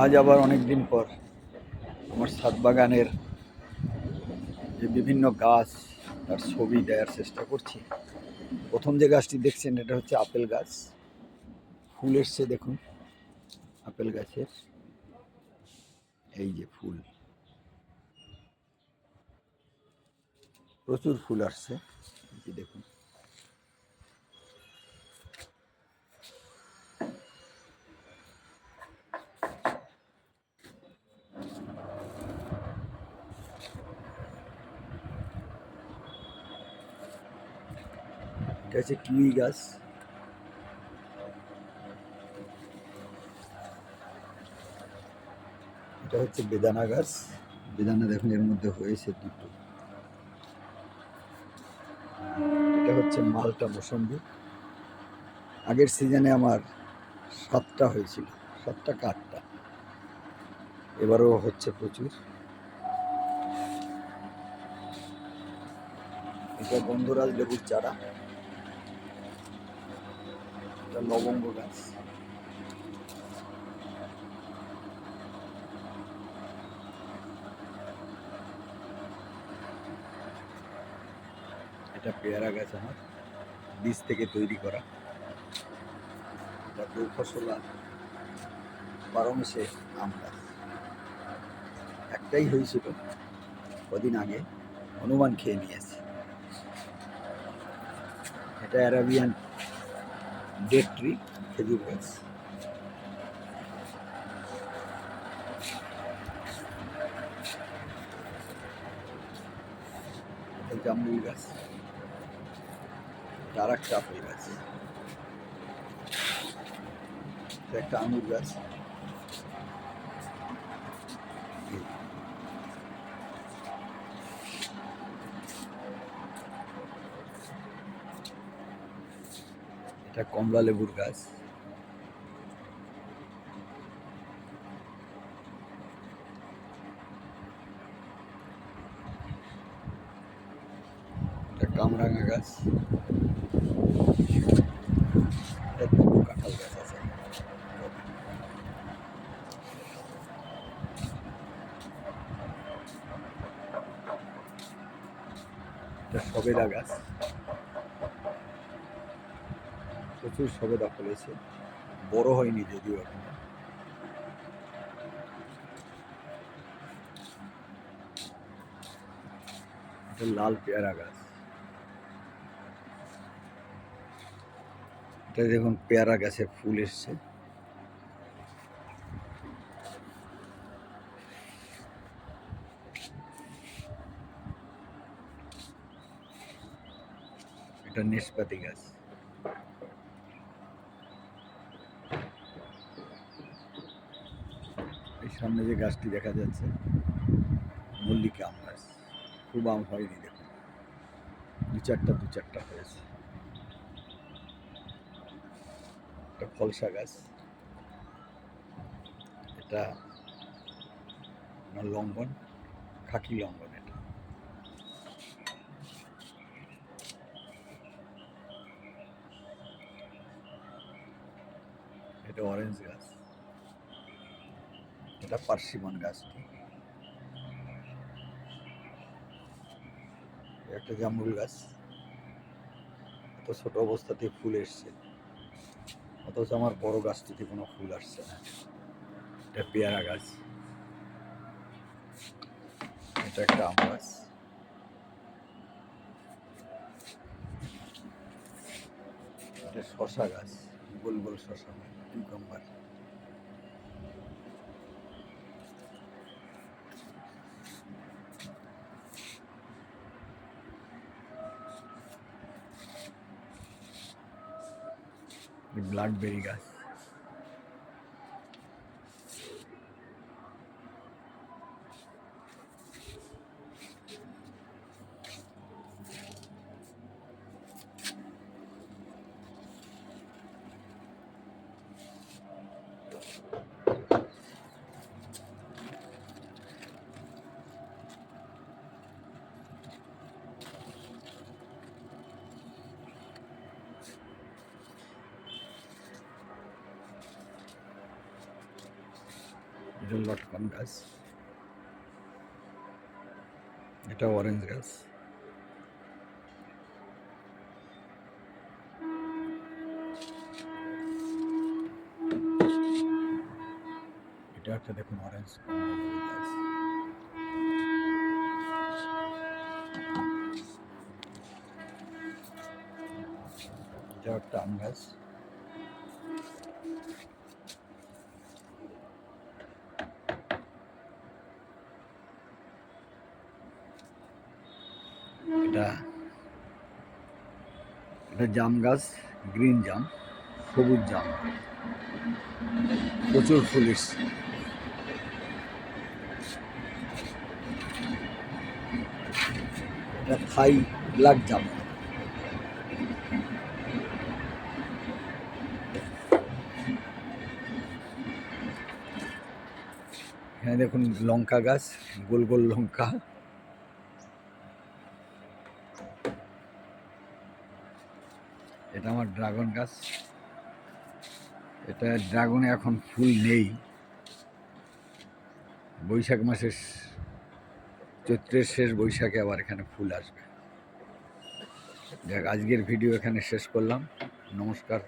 আজ আবার অনেক দিন পর আমার ছাদ বাগানের যে বিভিন্ন গাছ, তার ছবি দেওয়ার চেষ্টা করছি। প্রথম যে গাছটি দেখছেন, এটা হচ্ছে আপেল গাছ। ফুল এসছে দেখুন, আপেল গাছের। এই যে ফুল। প্রচুর ফুল আসছে দেখুন। এটা হচ্ছে কিউই গাছ। এটা হচ্ছে বেদানা গাছ। বেদানা দেখুন, এর মধ্যে হয়েছে দুটো। এটা হচ্ছে মালটা মোসম্বি। আগের সিজনে আমার সাতটা হয়েছিল, সাতটা কাঠটা এবারও হচ্ছে প্রচুর। এটা গন্ধরাজ লেবুর চারা। এটা লবঙ্গ গাছ। এটা পেয়ারা গাছ আমার, বীজ থেকে তৈরি করা। এটা দু ফসলা বারো মাসে আম গাছ। একটাই হয়েছিল, কদিন আগে হনুমান খেয়ে নিয়েছে। এটা অ্যারাবিয়ান ডেট ট্রি খেজুর গাছ। জামরুল গাছ। আর একটা আপেল গাছ। একটা আঙুর গাছ। এটা কমলা লেবুর গাছ। এটা কামরাঙা গাছ। কাঁঠাল গাছ আছে। গাছ। প্রচুর সবেদা ফলেছে বড় হয়নি যদিও এখনও। লাল পেয়ারা গাছ। এটা দেখুন পেয়ারা গাছে ফুল এসছে। এটা নেশপাতি গাছ। এই সামনে যে গাছটি দেখা যাচ্ছে, মল্লিকা আম গাছ। খুব আম হয়নি দেখুন। দু চারটা দু চারটা হয়েছে। এটা ফলসা গাছ। এটা লঙ্ঘন খাকি লঙ্ঘন এটা। অরেঞ্জ গাছ। এটা পার্সিমন গাছটি। একটা জামরুল গাছ। এত ছোট অবস্থাতে ফুল এসছে। অথচ আমার বড় গাছটিতে কোনো ফুল আসছে না। এটা পেয়ারা গাছ। এটা একটা আম গাছ। এটা শশা গাছ। গোল গোল শশা কিউকাম্বার ব্লাডবেরি গাছ। এটা লটকন গাছ এটা অরেঞ্জ গাছ এটা একটা দেখুন অরেঞ্জ গাছ এটা একটা আম গাছ এটা এটা জাম গাছ, গ্রিন জাম, সবুজ জাম। প্রচুর ফুল এসছে। এটা থাই ব্ল্যাক জাম। এখানে দেখুন লঙ্কা গাছ, গোল গোল লঙ্কা। এটা আমার ড্রাগন গাছ। এটা ড্রাগনে এখন ফুল নেই। বৈশাখ মাসের চৈত্রের শেষ বৈশাখে আবার এখানে ফুল আসবে। দেখ আজকের ভিডিও এখানে শেষ করলাম। নমস্কার।